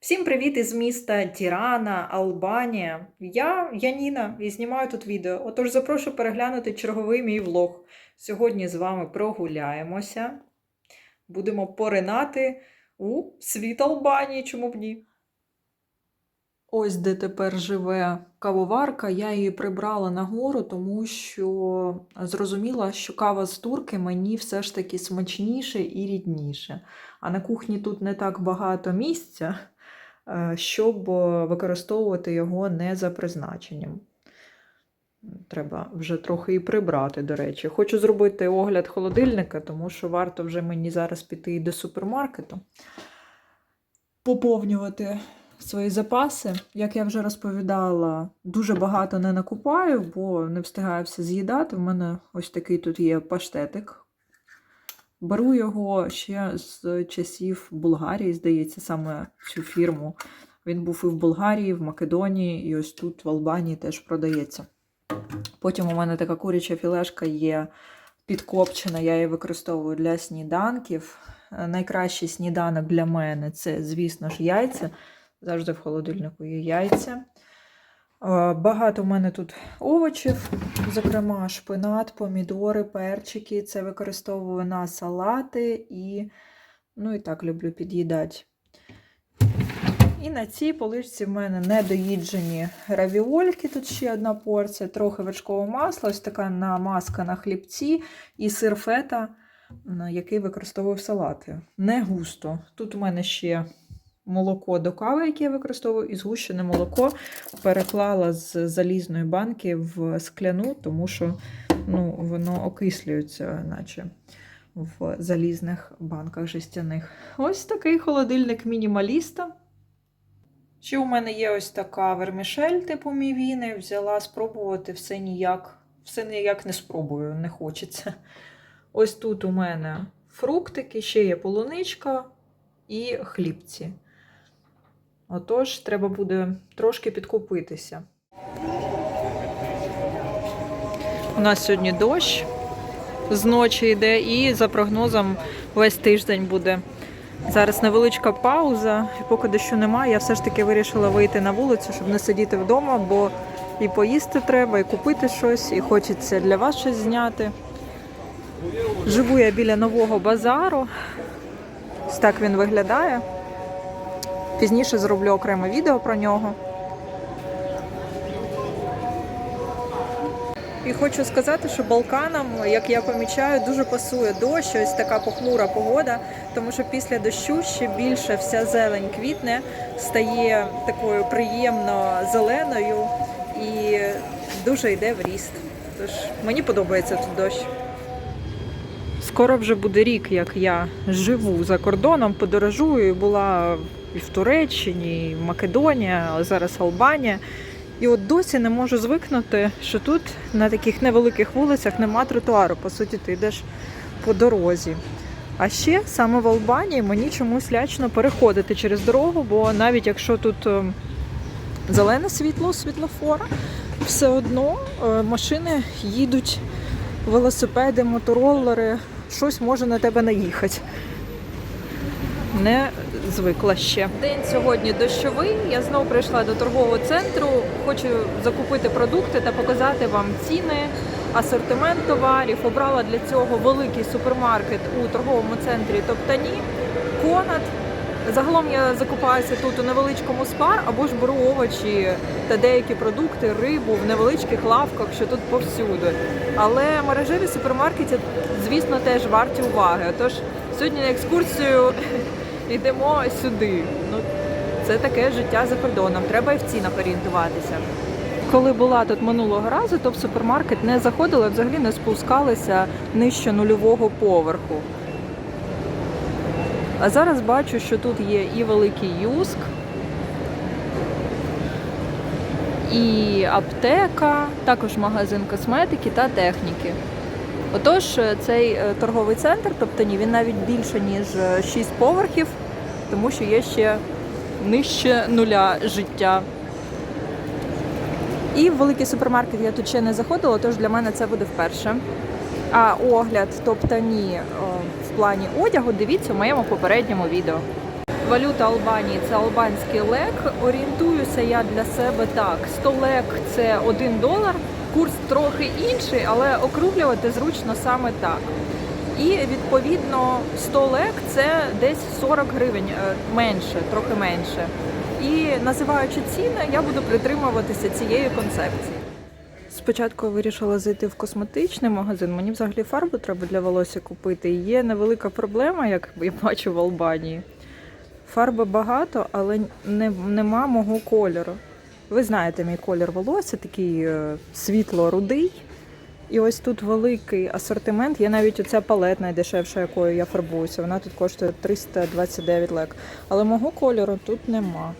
Всім привіт із міста Тірана, Албанія. Я Яніна і знімаю тут відео. Отож запрошую переглянути черговий мій влог. Сьогодні з вами прогуляємося. Будемо поринати у світ Албанії, чому б ні. Ось де тепер живе кавоварка. Я її прибрала нагору, тому що зрозуміла, що кава з турки мені все ж таки смачніше і рідніше. А на кухні тут не так багато місця, щоб е, використовувати його не за призначенням. Треба вже трохи і прибрати, до речі. Хочу зробити огляд холодильника, тому що варто вже мені зараз піти до супермаркету, поповнювати свої запаси. Як я вже розповідала, дуже багато не накупаю, бо не встигаю все з'їдати. В мене ось такий тут є паштетик. Беру його ще з часів Болгарії, здається, саме цю фірму. Він був і в Болгарії, і в Македонії, і ось тут в Албанії теж продається. Потім у мене така куряча філешка є підкопчена, я її використовую для сніданків. Е, Найкращий сніданок для мене це, звісно ж, яйця. Завжди в холодильнику є яйця. Багато в мене тут овочів, зокрема, шпинат, помідори, перчики. Це використовую на салати і, ну, і так люблю під'їдати. І на цій поличці в мене недоїджені равіольки. Тут ще одна порція, трохи вершкового масла, ось така намазка на хлібці і сир фета, який використовую в салати. Не густо. Тут у мене ще молоко до кави, яке я використовую, і згущене молоко переклала з залізної банки в скляну, тому що ну, воно окислюється, наче в залізних банках жестяних. Ось такий холодильник мінімаліста. Ще у мене є ось така вермішель типу мівіни. Взяла спробувати все ніяк, все ніяк не спробую, не хочеться. Ось тут у мене фруктики, ще є полуничка і хлібці. Отож, треба буде трошки підкупитися. У нас сьогодні дощ з ночі йде, і за прогнозом весь тиждень буде. Зараз невеличка пауза, і поки дощу немає, я все ж таки вирішила вийти на вулицю, щоб не сидіти вдома, бо і поїсти треба, і купити щось, і хочеться для вас щось зняти. Живу я біля нового базару. Ось так він виглядає. Пізніше зроблю окреме відео про нього. І хочу сказати, що Балканам, як я помічаю, дуже пасує дощ, ось така похмура погода, тому що після дощу ще більше вся зелень квітне, стає такою приємно зеленою і дуже йде в ріст. Тож мені подобається тут дощ. Скоро вже буде рік, як я живу за кордоном, подорожую. Була і в Туреччині, і в Македонії, а зараз Албанія. І от досі не можу звикнути, що тут на таких невеликих вулицях нема тротуару. По суті, ти йдеш по дорозі. А ще саме в Албанії мені чомусь лячно переходити через дорогу, бо навіть якщо тут е, зелене світло, світлофора, все одно е, машини їдуть, велосипеди, мотороллери, щось може на тебе наїхати. Не звикла ще. День сьогодні дощовий. Я знову прийшла до торгового центру. Хочу закупити продукти та показати вам ціни, асортимент товарів. Обрала для цього великий супермаркет у торговому центрі Топтані, Конат. Загалом я закупаюся тут у невеличкому спар або ж беру овочі та деякі продукти, рибу в невеличких лавках, що тут повсюди. Але мережеві супермаркети, звісно, теж варті уваги. Тож сьогодні на екскурсію йдемо сюди. Ну, це таке життя за кордоном. Треба і в цінах орієнтуватися. Коли була тут минулого разу, то в супермаркет не заходила, взагалі не спускалися нижче нульового поверху. А зараз бачу, що тут є і великий юск, і аптека, також магазин косметики та техніки. Отож, е, цей е, торговий центр, тобто ні, він навіть більше, ніж 6 поверхів, тому що є ще нижче нуля життя. І в великий супермаркет я тут ще не заходила, тож для мене це буде вперше. А огляд, тобто ні, в плані одягу, дивіться в моєму попередньому відео. Валюта Албанії це албанський лек. Орієнтуюся я для себе так. 100 лек це 1 долар. Курс трохи інший, але округлювати зручно саме так. І відповідно 100 лек це десь 40 гривень е, менше, трохи менше. І називаючи ціни, я буду притримуватися цієї концепції. Спочатку я вирішила зайти в косметичний магазин. Мені взагалі фарбу треба для волосся купити. Є невелика проблема, як я бачу в Албанії. Фарби багато, але нема мого кольору. Ви знаєте, мій колір волосся такий е, світло-рудий. І ось тут великий асортимент. Є навіть оця палет найдешевша, якою я фарбуюся. Вона тут коштує 329 лек. Але мого кольору тут нема.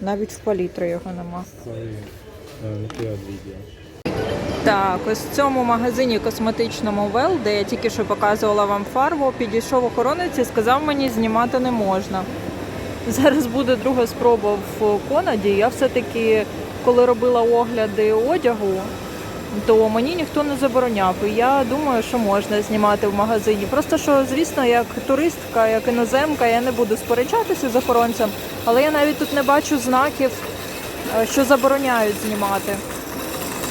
Навіть в палітри його нема. Так, ось в цьому магазині косметичному Well, де я тільки що показувала вам фарбу, підійшов охоронець і сказав мені знімати не можна. Зараз буде друга спроба в Конаді. Я все-таки, коли робила огляди одягу, то мені ніхто не забороняв. І я думаю, що можна знімати в магазині. Просто що, звісно, як туристка, як іноземка, я не буду сперечатися з охоронцем, але я навіть тут не бачу знаків, е, що забороняють знімати.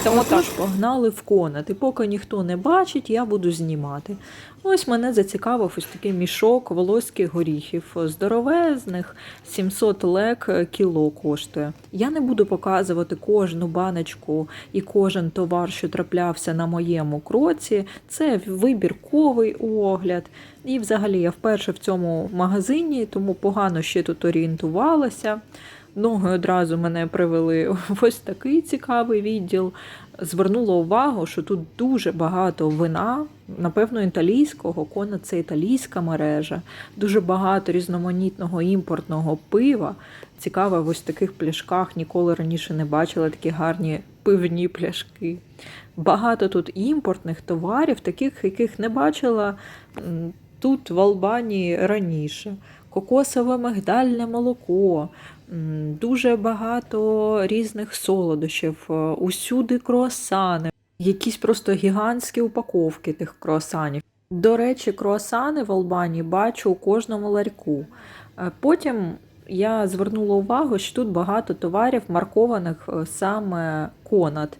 Тому так. погнали в конат. І поки ніхто не бачить, я буду знімати. Ось мене зацікавив ось такий мішок волоських горіхів. Здоровезних 700 лек кіло коштує. Я не буду показувати кожну баночку і кожен товар, що траплявся на моєму кроці. Це вибірковий огляд. І взагалі я вперше в цьому магазині, тому погано ще тут орієнтувалася. Ноги одразу мене привели в ось такий цікавий відділ. Звернула увагу, що тут дуже багато вина, напевно, італійського, кона це італійська мережа, дуже багато різноманітного імпортного пива. Цікаво, в ось таких пляшках ніколи раніше не бачила такі гарні пивні пляшки. Багато тут імпортних товарів, таких, яких не бачила тут в Албанії раніше. Кокосове мигдальне молоко, дуже багато різних солодощів, е, усюди круасани, якісь просто гігантські упаковки тих круасанів. До речі, круасани в Албанії бачу у кожному ларьку. Е, Потім я звернула увагу, що тут багато товарів маркованих е, саме Конат.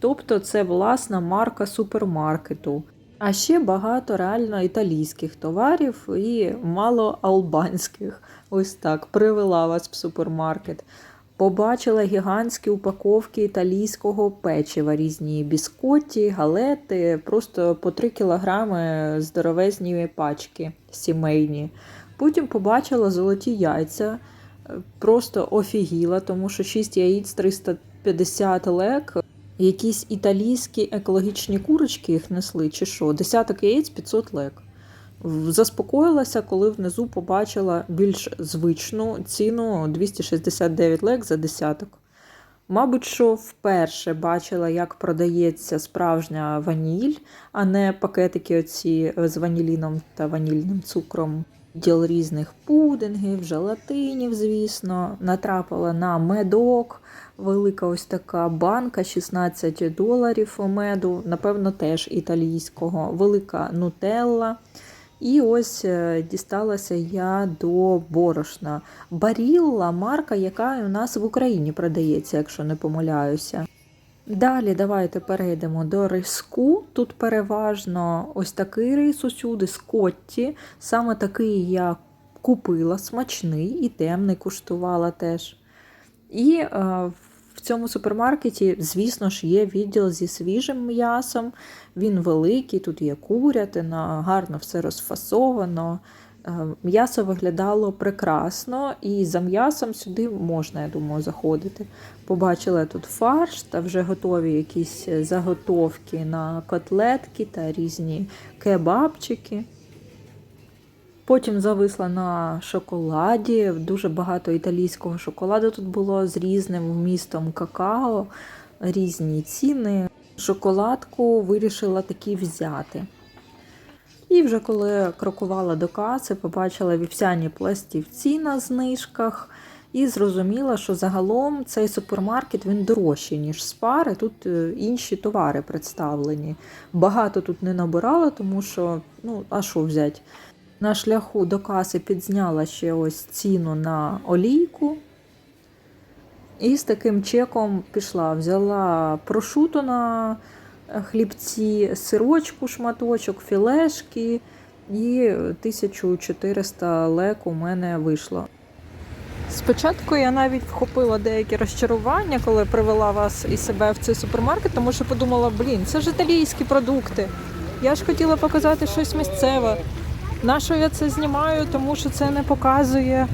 Тобто це власна марка супермаркету. А ще багато реально італійських товарів і мало албанських. Ось так, привела вас в супермаркет. Побачила гігантські упаковки італійського печива, різні біскотті, галети, просто по 3 кілограми здоровезні пачки сімейні. Потім побачила золоті яйця, е, просто офігіла, тому що 6 яєць 350 лек. Якісь італійські екологічні курочки їх несли, чи що? Десяток яєць 500 лек. Заспокоїлася, коли внизу побачила більш звичну ціну 269 лек за десяток. Мабуть, що вперше бачила, як продається справжня ваніль, а не пакетики оці з ваніліном та ванільним цукром. Діл різних пудингів, желатинів, звісно, натрапила на медок, велика ось така банка, 16 доларів меду, напевно, теж італійського, велика нутелла. І ось е, дісталася я до борошна. Барілла марка, яка у нас в Україні продається, якщо не помиляюся. Далі давайте перейдемо до риску. Тут переважно ось такий рис усюди, скотті. Саме такий я купила, смачний і темний куштувала теж. І е, в цьому супермаркеті, звісно ж, є відділ зі свіжим м'ясом. Він великий, тут є курятина, гарно все розфасовано. Е, М'ясо виглядало прекрасно, і за м'ясом сюди можна, я думаю, заходити. Побачила тут фарш та вже готові якісь заготовки на котлетки та різні кебабчики. Потім зависла на шоколаді. Дуже багато італійського шоколаду тут було з різним вмістом какао, різні ціни. Шоколадку вирішила таки взяти. І вже коли крокувала до каси, побачила вівсяні пластівці на знижках і зрозуміла, що загалом цей супермаркет він дорожчий, ніж спари. Тут е, інші товари представлені. Багато тут не набирала, тому що, ну, а що взяти? На шляху до каси підзняла ще ось ціну на олійку. І з таким чеком пішла, взяла прошуту на хлібці, сирочку, шматочок, філешки і 1400 лек у мене вийшло. Спочатку я навіть вхопила деякі розчарування, коли привела вас і себе в цей супермаркет, тому що подумала, блін, це ж італійські продукти. Я ж хотіла показати щось місцеве. На що я це знімаю, тому що це не показує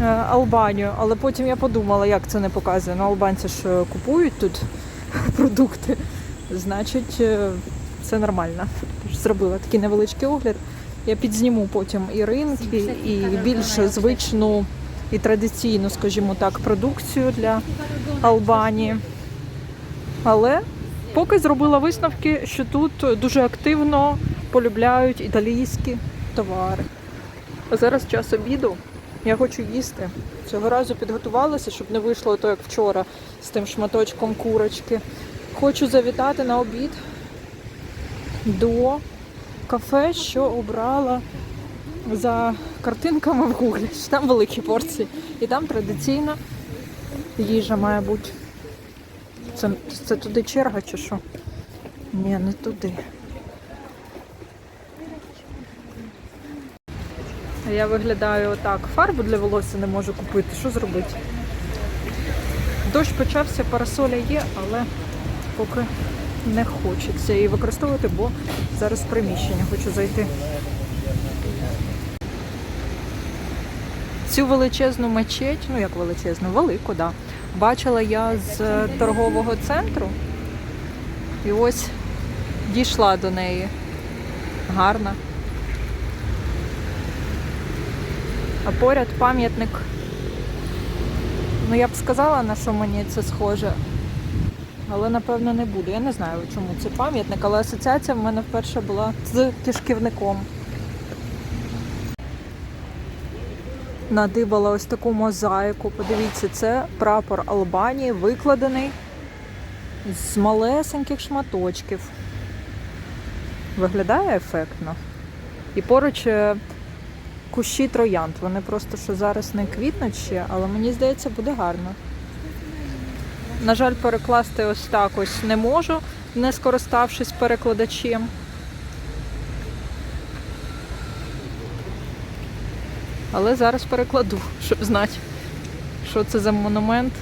е, Албанію. Але потім я подумала, як це не показує. Ну, албанці ж е, купують тут продукти. Значить, це нормально. Зробила такий невеличкий огляд. Я підзніму потім і ринки, і більш звичну і традиційну, скажімо так, продукцію для Албанії. Але поки зробила висновки, що тут дуже активно полюбляють італійські товари. А зараз час обіду. Я хочу їсти. Цього разу підготувалася, щоб не вийшло то, як вчора, з тим шматочком курочки. Хочу завітати на обід до кафе, що обрала за картинками в гуглі. Там великі порції. І там традиційна їжа має бути. Це, це туди черга чи що? Ні, не туди. Я виглядаю отак. Фарбу для волосся не можу купити. Що зробити? Дощ почався, парасоля є, але поки не хочеться її використовувати, бо зараз приміщення хочу зайти. Цю величезну мечеть, ну як величезну, велику, да. Бачила я з торгового центру. І ось дійшла до неї. Гарна. А поряд пам'ятник. Ну, я б сказала, на що мені це схоже. Але напевно не буду. Я не знаю, чому це пам'ятник, але асоціація в мене вперше була з кишківником. Надибала ось таку мозаїку. Подивіться, це прапор Албанії, викладений з малесеньких шматочків. Виглядає ефектно. І поруч е, кущі троянд. Вони просто що зараз не квітнуть ще, але мені здається, буде гарно. На жаль, перекласти ось так ось не можу, не скориставшись перекладачем. Але зараз перекладу, щоб знати, що це за монумент.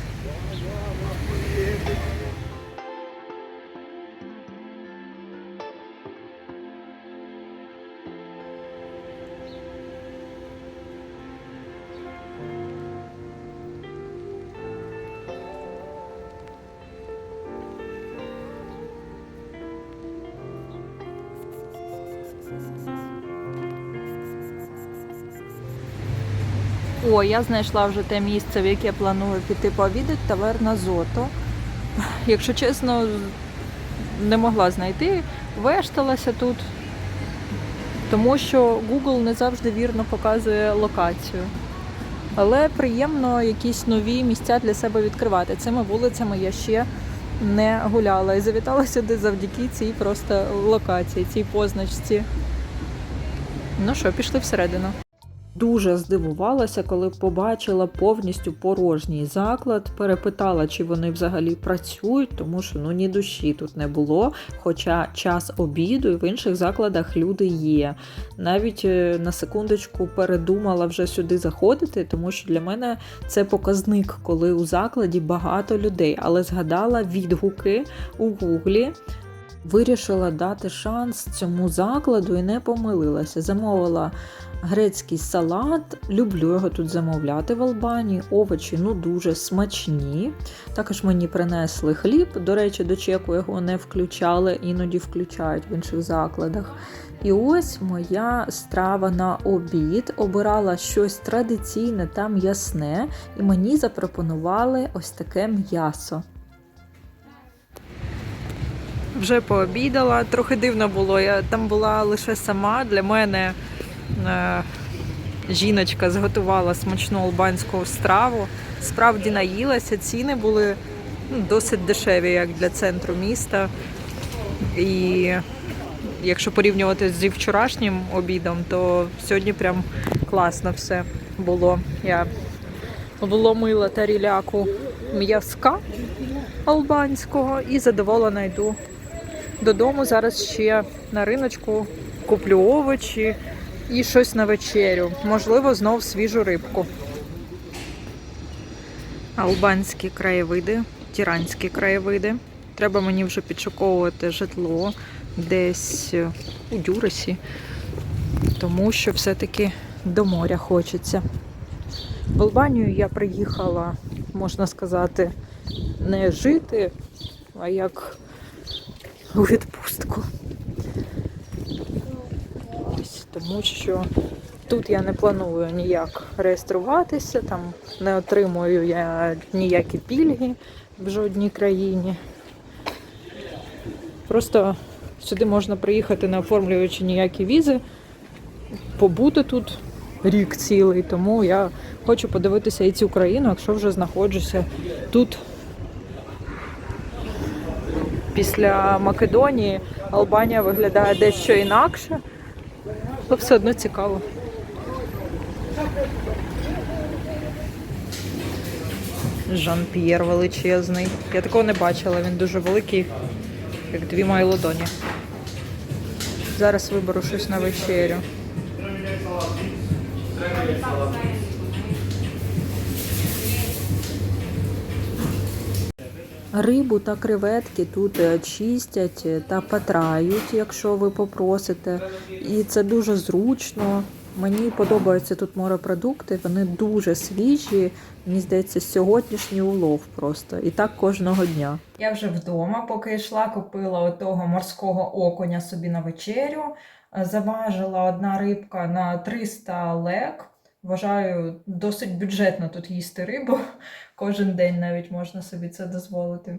О, я знайшла вже те місце, в яке планую піти пообідати, таверна Зото. Якщо чесно, не могла знайти, вешталася тут, тому що Google не завжди вірно показує локацію. Але приємно якісь нові місця для себе відкривати. Цими вулицями я ще не гуляла і завітала сюди завдяки цій просто локації, цій позначці. Ну що, пішли всередину. Дуже здивувалася, коли побачила повністю порожній заклад. Перепитала, чи вони взагалі працюють, тому що ну ні душі тут не було. Хоча час обіду і в інших закладах люди є. Навіть е, на секундочку передумала вже сюди заходити, тому що для мене це показник, коли у закладі багато людей. Але згадала відгуки у гуглі. Вирішила дати шанс цьому закладу і не помилилася. Замовила грецький салат. Люблю його тут замовляти в Албанії. Овочі ну дуже смачні. Також мені принесли хліб. До речі, до чеку його не включали, іноді включають в інших закладах. І ось моя страва на обід. Обирала щось традиційне та м'ясне, і мені запропонували ось таке м'ясо. Вже пообідала. Трохи дивно було. Я там була лише сама. Для мене е, жіночка зготувала смачну албанську страву. Справді наїлася, ціни були ну, досить дешеві, як для центру міста. І якщо порівнювати зі вчорашнім обідом, то сьогодні прям класно все було. Я вломила таріляку м'язка албанського і задоволена йду додому. Зараз ще на риночку куплю овочі і щось на вечерю. Можливо, знов свіжу рибку. Албанські краєвиди, тіранські краєвиди. Треба мені вже підшуковувати житло десь е, у Дюресі, тому що все-таки до моря хочеться. В Албанію я приїхала, можна сказати, не жити, а як у відпустку. Ось, тому що тут я не планую ніяк реєструватися, там не отримую я ніякі пільги в жодній країні. Просто сюди можна приїхати, не оформлюючи ніякі візи, побути тут рік цілий. Тому я хочу подивитися і цю країну, якщо вже знаходжуся тут. Після Македонії Албанія виглядає дещо інакше, але все одно цікаво. Жан-П'єр величезний. Я такого не бачила, він дуже великий, як дві мої ладоні. Зараз виберу щось на вечерю. Рибу та креветки тут е, чистять е, та патрають, якщо ви попросите. І це дуже зручно. Мені подобаються тут морепродукти, вони дуже свіжі. Мені здається, сьогоднішній улов просто. І так кожного дня. Я вже вдома, поки йшла, купила отого морського окуня собі на вечерю. Е, Заважила одна рибка на 300 лек. Вважаю, досить бюджетно тут їсти рибу. Кожен день навіть можна собі це дозволити.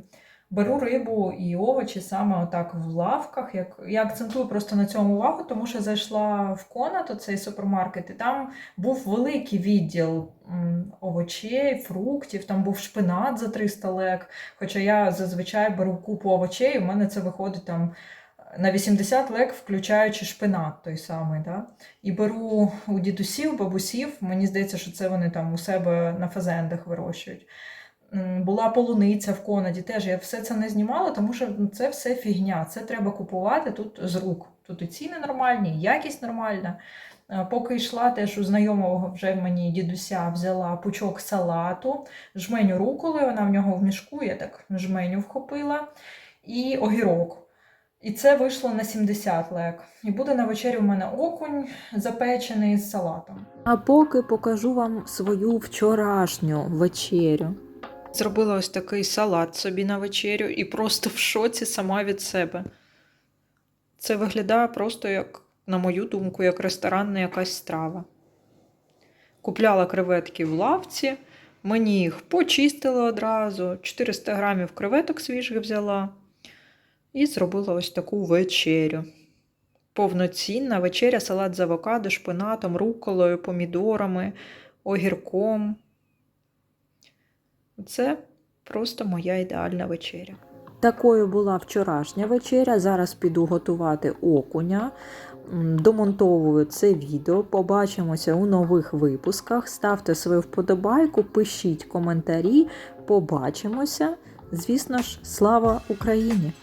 Беру рибу і овочі саме отак в лавках. Як я акцентую просто на цьому увагу, тому що зайшла в Конат, цей супермаркет, і там був великий відділ овочей, фруктів, там був шпинат за 300 лек. Хоча я зазвичай беру купу овочей, у мене це виходить там на 80 лек, включаючи шпинат той самий. Да? І беру у дідусів, бабусів, мені здається, що це вони там у себе на фазендах вирощують. Була полуниця в Конаді, теж я все це не знімала, тому що ну, це все фігня. Це треба купувати тут з рук. Тут і ціни нормальні, і якість нормальна. Е, Поки йшла, теж у знайомого вже мені дідуся взяла пучок салату, жменю руколи, вона в нього в мішку, я так жменю вхопила, і огірок. І це вийшло на 70 лек. І буде на вечері у мене окунь запечений з салатом. А поки покажу вам свою вчорашню вечерю. Зробила ось такий салат собі на вечерю і просто в шоці сама від себе. Це виглядає просто як, на мою думку, як ресторанна якась страва. Купляла креветки в лавці, мені їх почистили одразу, 400 грамів креветок свіжих взяла. І зробила ось таку вечерю. Повноцінна вечеря, салат з авокадо, шпинатом, руколою, помідорами, огірком. Це просто моя ідеальна вечеря. Такою була вчорашня вечеря. Зараз піду готувати окуня. Домонтовую це відео. Побачимося у нових випусках. Ставте свою вподобайку, пишіть коментарі. Побачимося. Звісно ж, слава Україні!